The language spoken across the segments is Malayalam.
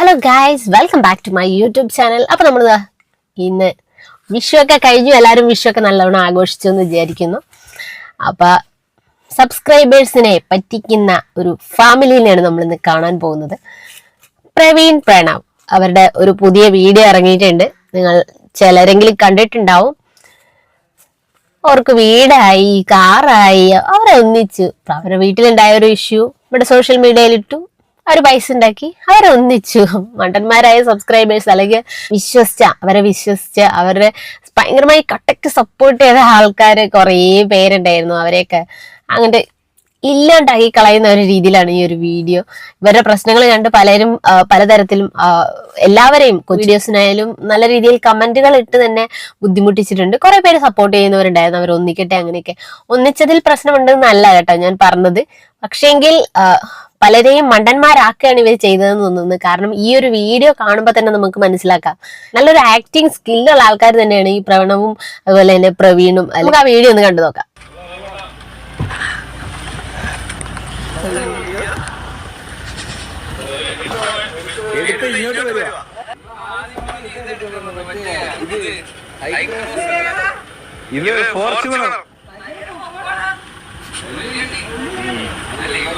Hello guys welcome back to my YouTube channel അപ്പൊ നമ്മൾ ഇന്ന് വിഷു ഒക്കെ കഴിഞ്ഞു. എല്ലാവരും വിഷു ഒക്കെ നല്ലവണ്ണം ആഘോഷിച്ചു എന്ന് വിചാരിക്കുന്നു. അപ്പൊ സബ്സ്ക്രൈബേഴ്സിനെ പറ്റിക്കുന്ന ഒരു ഫാമിലിനെയാണ് നമ്മൾ ഇന്ന് കാണാൻ പോകുന്നത്. പ്രവീൺ പ്രണവ് അവരുടെ ഒരു പുതിയ വീഡിയോ ഇറങ്ങിയിട്ടുണ്ട്. നിങ്ങൾ ചിലരെങ്കിലും കണ്ടിട്ടുണ്ടാവും. അവർക്ക് വീടായി കാറായി അവരെ ഒന്നിച്ചു അവരുടെ വീട്ടിലുണ്ടായ ഒരു ഇഷ്യൂ ഇവിടെ സോഷ്യൽ മീഡിയയിൽ ഇട്ടു. അവർ പൈസ ഉണ്ടാക്കി അവരൊന്നിച്ചു. മണ്ടന്മാരായ സബ്സ്ക്രൈബേഴ്സ് അല്ലെങ്കിൽ വിശ്വസിച്ച അവരെ വിശ്വസിച്ച് അവരെ ഭയങ്കരമായി കട്ടക്ക് സപ്പോർട്ട് ചെയ്ത ആൾക്കാർ കുറേ പേരുണ്ടായിരുന്നു അവരെയൊക്കെ. അങ്ങനെ ഇല്ലാണ്ടാക്കി കളയുന്ന ഒരു രീതിയിലാണ് ഈ ഒരു വീഡിയോ ഇവരുടെ പ്രശ്നങ്ങൾ കണ്ട് പലരും പലതരത്തിലും എല്ലാവരെയും വീഡിയോസിനായാലും നല്ല രീതിയിൽ കമന്റുകൾ ഇട്ട് തന്നെ ബുദ്ധിമുട്ടിച്ചിട്ടുണ്ട്. കുറെ പേര് സപ്പോർട്ട് ചെയ്യുന്നവരുണ്ടായിരുന്നു അവർ ഒന്നിക്കട്ടെ അങ്ങനെയൊക്കെ. ഒന്നിച്ചതിൽ പ്രശ്നമുണ്ടെന്നല്ല കേട്ടോ ഞാൻ പറഞ്ഞത്. പക്ഷേങ്കിൽ പലരെയും മണ്ടന്മാരാക്കുകയാണ് ഇവർ ചെയ്തതെന്ന് തോന്നുന്നു കാരണം ഈ ഒരു വീഡിയോ കാണുമ്പോൾ തന്നെ നമുക്ക് മനസ്സിലാക്കാം നല്ലൊരു ആക്ടിങ് സ്കില്ലുള്ള ആൾക്കാർ തന്നെയാണ് ഈ പ്രവണവും അതുപോലെ തന്നെ പ്രവീണും നമുക്ക് ആ വീഡിയോ ഒന്ന് കണ്ടു നോക്കാം ഇത് ഫോർച്യൂണർ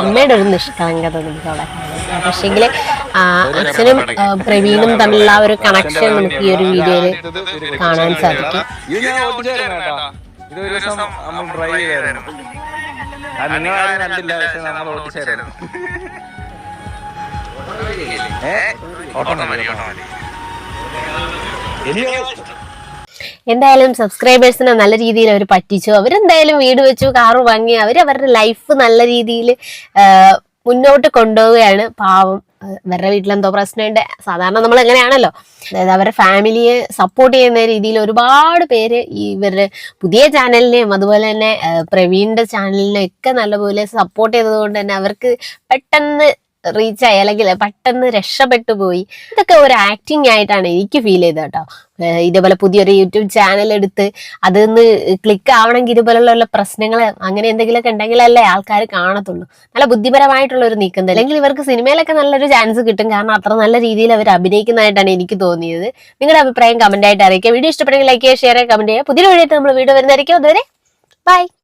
അമ്മയുടെ ഒരു നിഷ്കളങ്കത നമുക്ക് അവിടെ കാണാം. പക്ഷെങ്കിൽ അച്ഛനും പ്രവീണും തമ്മിലുള്ള ആ ഒരു കണക്ഷൻ നമുക്ക് ഈ ഒരു വീഡിയോയിൽ കാണാൻ സാധിക്കും. നമ്മൾ കണ്ടില്ല പക്ഷെ എന്തായാലും സബ്സ്ക്രൈബേഴ്സിനെ നല്ല രീതിയിൽ അവർ പറ്റിച്ചു. അവരെന്തായാലും വീട് വെച്ചു കാറ് വാങ്ങി അവർ അവരുടെ ലൈഫ് നല്ല രീതിയിൽ മുന്നോട്ട് കൊണ്ടുപോവുകയാണ്. പാവം. ഇവരുടെ വീട്ടിലെന്തോ പ്രശ്നമുണ്ട്. സാധാരണ നമ്മൾ എങ്ങനെയാണല്ലോ? അതായത് അവരുടെ ഫാമിലിയെ സപ്പോർട്ട് ചെയ്യുന്ന രീതിയിൽ ഒരുപാട് പേര് ഈ ഇവരുടെ പുതിയ ചാനലിനെയും അതുപോലെ തന്നെ പ്രവീണിന്റെ ചാനലിനെയും ഒക്കെ നല്ലപോലെ സപ്പോർട്ട് ചെയ്തത് കൊണ്ട് തന്നെ അവർക്ക് പെട്ടെന്ന് റീച്ച് ആയി അല്ലെങ്കിൽ പെട്ടെന്ന് രക്ഷപ്പെട്ടു പോയി. ഇതൊക്കെ ഒരു ആക്ടിങ് ആയിട്ടാണ് എനിക്ക് ഫീൽ ചെയ്തത് കേട്ടോ. ഇതേപോലെ പുതിയൊരു യൂട്യൂബ് ചാനൽ എടുത്ത് അതിന്ന് ക്ലിക്ക് ആവണമെങ്കിൽ ഇതുപോലുള്ള പ്രശ്നങ്ങൾ അങ്ങനെ എന്തെങ്കിലുമൊക്കെ ഉണ്ടെങ്കിലല്ലേ ആൾക്കാർ കാണത്തുള്ളൂ. നല്ല ബുദ്ധിപരമായിട്ടുള്ള ഒരു നീക്കം അല്ലെങ്കിൽ ഇവർക്ക് സിനിമയിലൊക്കെ നല്ലൊരു ചാൻസ് കിട്ടും. കാരണം അത്ര നല്ല രീതിയിൽ അവർ അഭിനയിക്കുന്നതായിട്ടാണ് എനിക്ക് തോന്നിയത്. നിങ്ങളുടെ അഭിപ്രായം കമന്റ് ആയിട്ട് അറിയിക്കുക. വീഡിയോ ഇഷ്ടപ്പെടുമെങ്കിൽ ലൈക്ക് ചെയ്യുക ഷെയർ ചെയ്യുക കമന്റ് ചെയ്യുക. പുതിയ വീഡിയോ നമ്മൾ വീഡിയോ വരുന്നതായിരിക്കും. അതുവരെ ബൈ